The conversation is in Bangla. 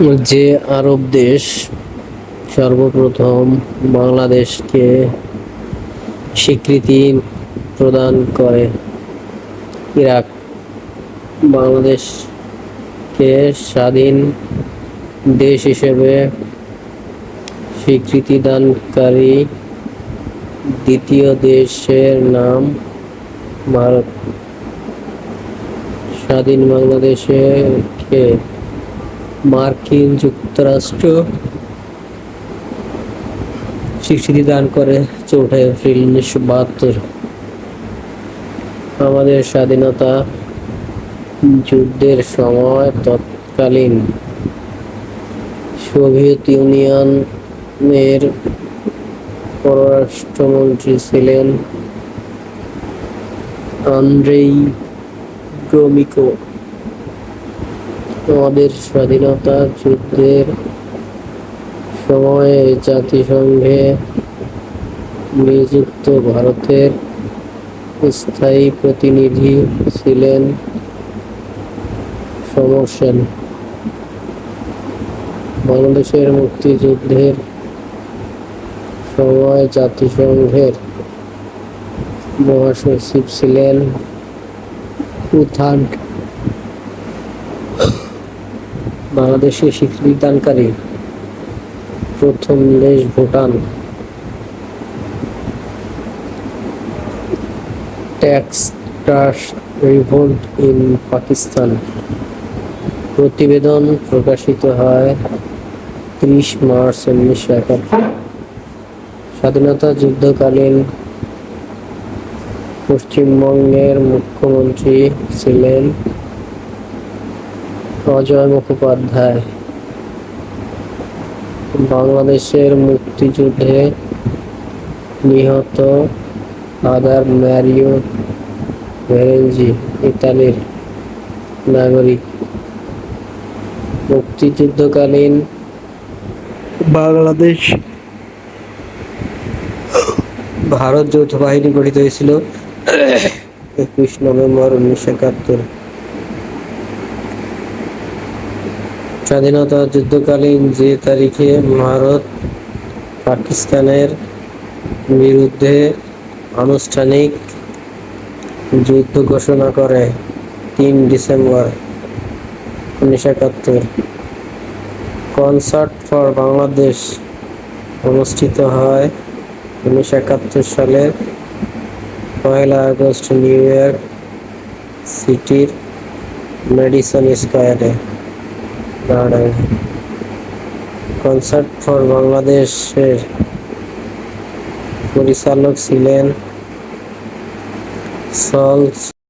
যে আরব দেশ সর্বপ্রথম বাংলাদেশকে স্বীকৃতি প্রদান করে। ইরাক বাংলাদেশকে স্বাধীন দেশ হিসেবে স্বীকৃতিদানকারী দ্বিতীয় দেশের নাম ভারত। স্বাধীন বাংলাদেশকে মার্কিন যুক্তরাষ্ট্র স্বীকৃতি দান করে চৌঠা এপ্রিল উনিশশো বাহাত্তর। আমাদের স্বাধীনতা যুদ্ধের সময় তৎকালীন সোভিয়েত ইউনিয়নের পররাষ্ট্রমন্ত্রী ছিলেন আন্দ্রেই গ্রোমিকো। আমাদের স্বাধীনতা যুদ্ধের সময়ে জাতিসংঘে নিযুক্ত ভারতের স্থায়ী প্রতিনিধি ছিলেন সমর সেন। বাংলাদেশের মুক্তিযুদ্ধের সময় জাতিসংঘের মহাসচিব ছিলেন উত্থান বাংলাদেশে স্বীকৃতি দানকারী প্রথম দেশ Bhutan. Tax trust revolt in Pakistan প্রতিবেদন প্রকাশিত হয় ত্রিশ মার্চ উনিশশো একাত্তর। স্বাধীনতা যুদ্ধকালীন পশ্চিমবঙ্গের মুখ্যমন্ত্রী ছিলেন অজয় মুখোপাধ্যায়। বাংলাদেশের মুক্তিযুদ্ধে নিহত আদার ম্যারিও ভেরেঞ্জি ইতালির নাগরিক। মুক্তিযুদ্ধকালীন বাংলাদেশ ভারত যৌথ বাহিনী গঠিত হয়েছিল একুশ নভেম্বর উনিশশো একাত্তর। স্বাধীনতা যুদ্ধকালীন যে তারিখে ভারত পাকিস্তানের বিরুদ্ধে আনুষ্ঠানিক যুদ্ধ ঘোষণা করে, তিন ডিসেম্বর উনিশশো একাত্তর। কনসার্ট ফর বাংলাদেশ অনুষ্ঠিত হয় উনিশশো একাত্তর সালের পয়লা আগস্ট নিউ ইয়র্ক সিটির মেডিসন স্কোয়ারে। দাঁড়ায় কনসার্ট ফর বাংলাদেশের পরিচালক ছিলেন সল